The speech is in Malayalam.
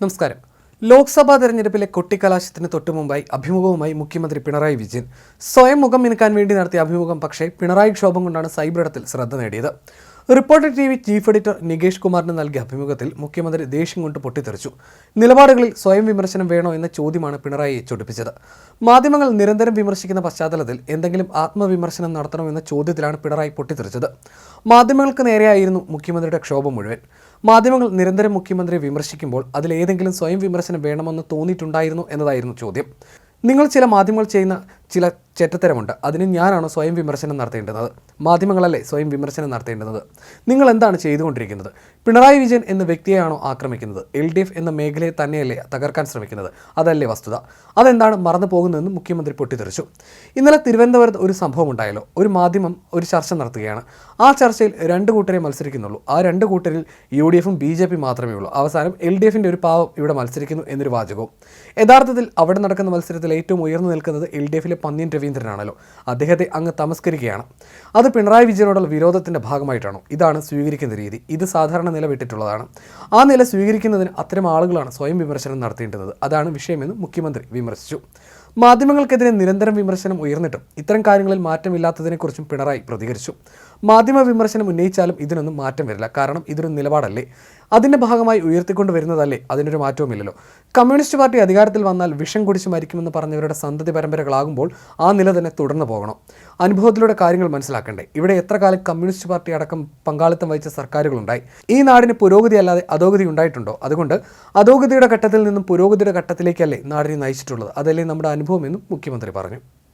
നമസ്കാരം. ലോക്സഭാ തെരഞ്ഞെടുപ്പിലെ കൊട്ടിക്കലാശത്തിന് തൊട്ടുമുമ്പായി അഭിമുഖവുമായി മുഖ്യമന്ത്രി പിണറായി വിജയൻ. സ്വയം മുഖം മിനുക്കാൻ വേണ്ടി നടത്തിയ അഭിമുഖം പക്ഷേ പിണറായി ക്ഷോഭം കൊണ്ടാണ് സൈബറിടത്തിൽ ശ്രദ്ധ നേടിയത്. Reporter T V chief editor Nikesh കുമാറിന് നൽകിയ അഭിമുഖത്തിൽ മുഖ്യമന്ത്രി ദേഷ്യം കൊണ്ട് പൊട്ടിത്തെറിച്ചു. നിലപാടുകളിൽ സ്വയം വിമർശനം വേണോ എന്ന ചോദ്യമാണ് പിണറായി ചൊടിപ്പിച്ചത്. മാധ്യമങ്ങൾ നിരന്തരം വിമർശിക്കുന്ന പശ്ചാത്തലത്തിൽ എന്തെങ്കിലും ആത്മവിമർശനം നടത്തണമെന്ന ചോദ്യത്തിലാണ് പിണറായി പൊട്ടിത്തെറിച്ചത്. മാധ്യമങ്ങൾക്ക് നേരെയായിരുന്നു മുഖ്യമന്ത്രിയുടെ ക്ഷോഭം മുഴുവൻ. മാധ്യമങ്ങൾ നിരന്തരം മുഖ്യമന്ത്രിയെ വിമർശിക്കുമ്പോൾ അതിലേതെങ്കിലും സ്വയം വിമർശനം വേണമെന്ന് തോന്നിയിട്ടുണ്ടായിരുന്നു എന്നതായിരുന്നു ചോദ്യം. നിങ്ങൾ ചില മാധ്യമങ്ങൾ ചെയ്യുന്ന ചില ചെറ്റത്തരമുണ്ട്. അതിന് ഞാനാണ് സ്വയം വിമർശനം നടത്തേണ്ടത്. മാധ്യമങ്ങളല്ലേ സ്വയം വിമർശനം നടത്തേണ്ടത്? നിങ്ങൾ എന്താണ് ചെയ്തുകൊണ്ടിരിക്കുന്നത്? പിണറായി വിജയൻ എന്ന വ്യക്തിയെയാണോ ആക്രമിക്കുന്നത്? എൽ ഡി എഫ് എന്ന മേഖലയെ തന്നെയല്ലേ തകർക്കാൻ ശ്രമിക്കുന്നത്? അതല്ലേ വസ്തുത. അതെന്താണ് മറന്നു പോകുന്നതെന്ന് മുഖ്യമന്ത്രി പൊട്ടിത്തെറിച്ചു. ഇന്നലെ തിരുവനന്തപുരത്ത് ഒരു സംഭവം ഉണ്ടായല്ലോ. ഒരു മാധ്യമം ഒരു ചർച്ച നടത്തുകയാണ്. ആ ചർച്ചയിൽ രണ്ട് കൂട്ടരെ മത്സരിക്കുന്നുള്ളൂ. ആ രണ്ട് കൂട്ടരിൽ യു ഡി എഫും ബി ജെ പി മാത്രമേ ഉള്ളൂ. അവസാനം എൽ ഡി എഫിന്റെ ഒരു പാവം ഇവിടെ മത്സരിക്കുന്നു എന്നൊരു വാചകവും. യഥാർത്ഥത്തിൽ അവിടെ നടക്കുന്ന മത്സരത്തിൽ ഏറ്റവും ഉയർന്നു നിൽക്കുന്നത് എൽ ഡി എഫിലെ പന്ന്യൻ രവീന്ദ്രനാണല്ലോ. അദ്ദേഹത്തെ അങ്ങ് തമസ്കരിക്കുകയാണ്. അത് പിണറായി വിജയനോടുള്ള വിരോധത്തിന്റെ ഭാഗമായിട്ടാണോ? ഇതാണ് സ്വീകരിക്കുന്ന രീതി. ഇത് സാധാരണ നില വിട്ടിട്ടുള്ളതാണ് ആ നില സ്വീകരിക്കുന്നതിന് അത്തരം ആളുകളാണ് സ്വയം വിമർശനം നടത്തേണ്ടത് അതാണ് വിഷയമെന്ന് മുഖ്യമന്ത്രി വിമർശിച്ചു. മാധ്യമങ്ങൾക്കെതിരെ നിരന്തരം വിമർശനം ഉയർന്നിട്ടും ഇത്തരം കാര്യങ്ങളിൽ മാറ്റമില്ലാത്തതിനെക്കുറിച്ചും പിണറായി പ്രതികരിച്ചു. മാധ്യമ വിമർശനം ഉന്നയിച്ചാലും ഇതിനൊന്നും മാറ്റം വരില്ല. കാരണം ഇതൊരു നിലപാടല്ലേ. അതിന്റെ ഭാഗമായി ഉയർത്തിക്കൊണ്ട് വരുന്നതല്ലേ. അതിനൊരു മാറ്റവുമില്ലല്ലോ. കമ്മ്യൂണിസ്റ്റ് പാർട്ടി അധികാരത്തിൽ വന്നാൽ വിഷം കുടിച്ച് മരിക്കുമെന്ന് പറഞ്ഞവരുടെ സന്തതി പരമ്പരകളാകുമ്പോൾ ആ നില തന്നെ തുടർന്നു പോകണം. അനുഭവത്തിലൂടെ കാര്യങ്ങൾ മനസ്സിലാക്കണ്ടേ. ഇവിടെ എത്ര കാലം കമ്മ്യൂണിസ്റ്റ് പാർട്ടി അടക്കം പങ്കാളിത്തം വഹിച്ച സർക്കാരുകളുണ്ടായി. ഈ നാടിന് പുരോഗതി അല്ലാതെ അധോഗതി ഉണ്ടായിട്ടുണ്ടോ? അതുകൊണ്ട് അധോഗതിയുടെ ഘട്ടത്തിൽ നിന്നും പുരോഗതിയുടെ ഘട്ടത്തിലേക്കല്ലേ നാടിനെ നയിച്ചിട്ടുള്ളത്. അതല്ലേ നമ്മുടെ അനുഭവമെന്നും മുഖ്യമന്ത്രി പറഞ്ഞു